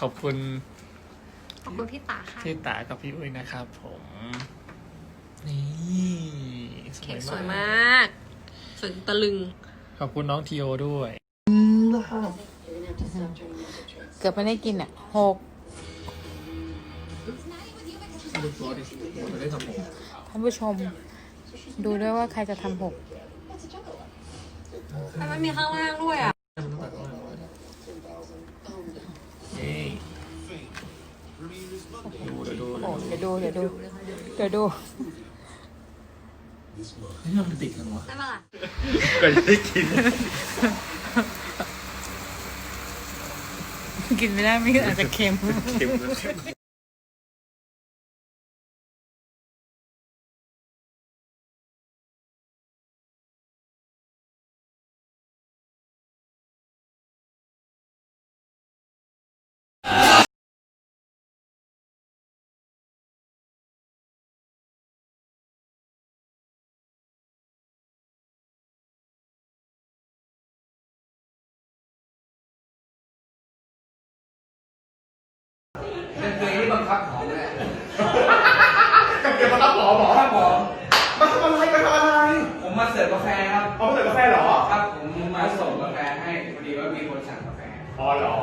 ขอบคุณ ขอบคุณพี่ตาค่ะ พี่ตากับพี่อุ้ยนะครับผม นี่สเค้วกยสวยมากมากสวยตะลึง ขอบคุณน้องทีโอด้วยเกือบไม่ได้กินอะหกท่านผู้ชม ดูด้วยว่าใครจะทำหกทำไมมีข้างล่างด้วยอะ เย้ ดูเดี๋ยวดูโอ้เดี๋ยวดูเดี๋ยวดูเดี๋ยวดูนี่มันติดกันวะได้ปะล่ะก็จะได้กิน กินไม่ได้ไม่อาจจะเค็ม เค็ม เพลงที่บังคับของเลยกับเกี่ยวกับรับหมอหมอครับผม มาทำอะไรมาทำอะไรผมมาเสิร์ฟกาแฟครับ เอามาเสิร์ฟกาแฟเหรอ ครับผมมาส่งกาแฟให้พอดีว่ามีคนสั่งกาแฟ อ๋อเหรอ